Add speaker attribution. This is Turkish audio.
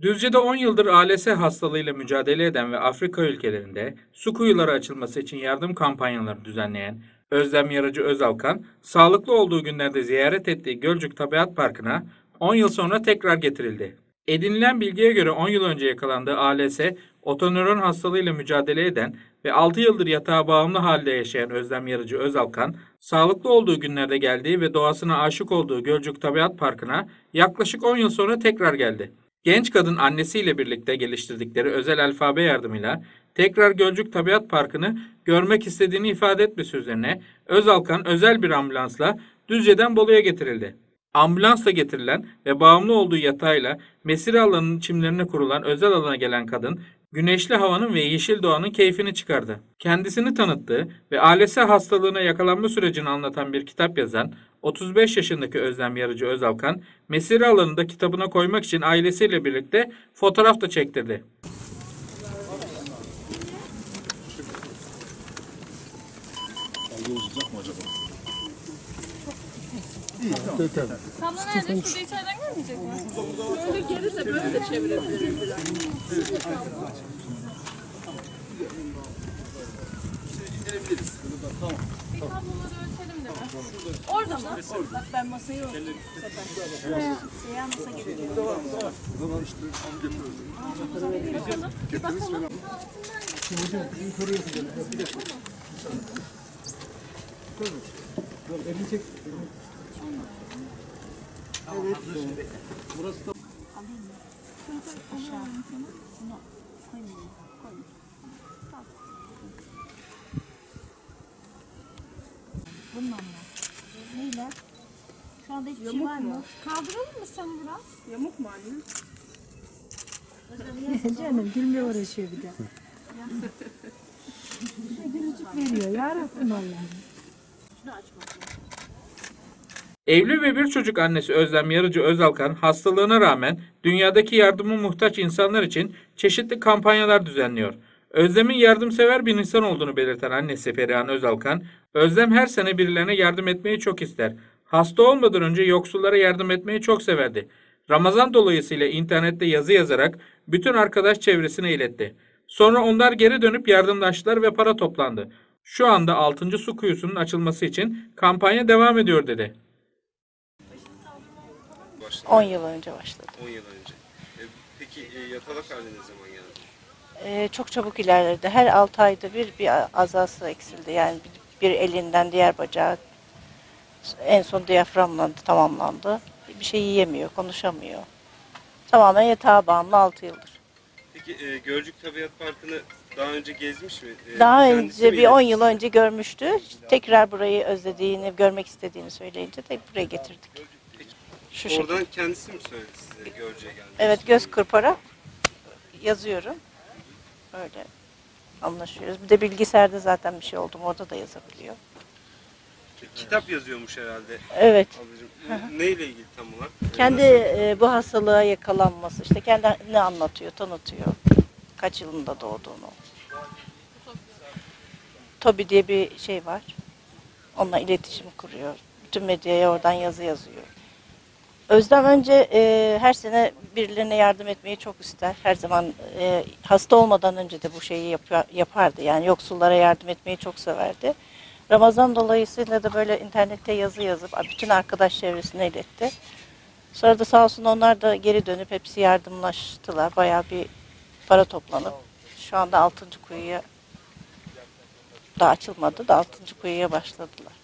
Speaker 1: Düzce'de 10 yıldır ALS hastalığıyla mücadele eden ve Afrika ülkelerinde su kuyuları açılması için yardım kampanyaları düzenleyen Özlem Yarıcı Özalkan, sağlıklı olduğu günlerde ziyaret ettiği Gölcük Tabiat Parkı'na 10 yıl sonra tekrar getirildi. Edinilen bilgiye göre 10 yıl önce yakalandığı ALS, otonöron hastalığıyla mücadele eden ve 6 yıldır yatağa bağımlı halde yaşayan Özlem Yarıcı Özalkan, sağlıklı olduğu günlerde geldiği ve doğasına aşık olduğu Gölcük Tabiat Parkı'na yaklaşık 10 yıl sonra tekrar geldi. Genç kadın annesiyle birlikte geliştirdikleri özel alfabe yardımıyla tekrar Gölcük Tabiat Parkı'nı görmek istediğini ifade etmesi üzerine Özalkan özel bir ambulansla Düzce'den Bolu'ya getirildi. Ambulansla getirilen ve bağımlı olduğu yatağıyla mesire alanının çimlerine kurulan özel alana gelen kadın, güneşli havanın ve yeşil doğanın keyfini çıkardı. Kendisini tanıttığı ve ALS hastalığına yakalanma sürecini anlatan bir kitap yazan 35 yaşındaki Özlem Yarıcı Özalkan, mesire alanında kitabına koymak için ailesiyle birlikte fotoğraf da çektirdi.
Speaker 2: Tablo nerede? Şurada içeriden gelmeyecek mi? Böyle geri de böyle de çevirebiliriz biraz. Bir tabloları ölçelim de mi? Orada mı?
Speaker 3: Bak ben masayı. Şuraya siyah masa getiriyorum.
Speaker 2: Bir bakalım.
Speaker 3: Bununla mı? Neyle? Şu anda hiçbir şey var mı?
Speaker 2: Kaldıralım mı sen biraz?
Speaker 4: Yamuk mu anne?
Speaker 5: Canım gülmeye uğraşıyor bir de. Gülücük veriyor ya Rabbim Allah'ım.
Speaker 1: Evli ve bir çocuk annesi Özlem Yarıcı Özalkan hastalığına rağmen dünyadaki yardıma muhtaç insanlar için çeşitli kampanyalar düzenliyor. Özlem'in yardımsever bir insan olduğunu belirten annesi Perihan Özalkan, Özlem her sene birilerine yardım etmeyi çok ister. Hasta olmadan önce yoksullara yardım etmeyi çok severdi. Ramazan dolayısıyla internette yazı yazarak bütün arkadaş çevresine iletti. Sonra onlar geri dönüp yardımlaştılar ve para toplandı. Şu anda 6. su kuyusunun açılması için kampanya devam ediyor dedi.
Speaker 6: 10 yıl önce başladı.
Speaker 7: 10 yıl önce. E, peki e, yatalak haline ne zaman geldi?
Speaker 6: Ee, çok çabuk ilerledi. Her 6 ayda bir bir azası eksildi. Yani bir, bir elinden diğer bacağı en son diyaframlandı, tamamlandı. Bir şey yiyemiyor, konuşamıyor. Tamamen yatağa bağımlı 6 yıldır.
Speaker 7: Peki e, Gölcük Tabiat Parkı'nı daha önce gezmiş mi? E,
Speaker 6: Daha önce bir 10
Speaker 7: gezmiş?
Speaker 6: yıl önce görmüştü. Tekrar burayı özlediğini, görmek istediğini söyleyince de buraya getirdik. Şu şekilde.
Speaker 7: Oradan kendisi mi söyledi size Gölcük'e geldi?
Speaker 6: Evet göz kırparak yazıyorum. Öyle anlaşıyoruz. Bir de bilgisayarda zaten bir şey oldu mu orada da yazabiliyor.
Speaker 7: Kitap yazıyormuş herhalde
Speaker 6: Evet.
Speaker 7: ablacığım. Neyle ilgili tam olarak?
Speaker 6: Kendi e, bu hastalığa yakalanması, işte kendini anlatıyor, tanıtıyor. Kaç yılında doğduğunu. Tobi diye bir şey var. Onunla iletişim kuruyor. Bütün medyaya oradan yazı yazıyor. Özlem önce e, her sene birilerine yardım etmeyi çok ister. Her zaman e, hasta olmadan önce de bu şeyi yapıyor, yapardı. Yani yoksullara yardım etmeyi çok severdi. Ramazan dolayısıyla da böyle internette yazı yazıp bütün arkadaş çevresine iletti. Sonra da sağ olsun onlar da geri dönüp hepsi yardımlaştılar. Bayağı bir para toplanıp şu anda 6. kuyuya da açılmadı da 6. kuyuya başladılar.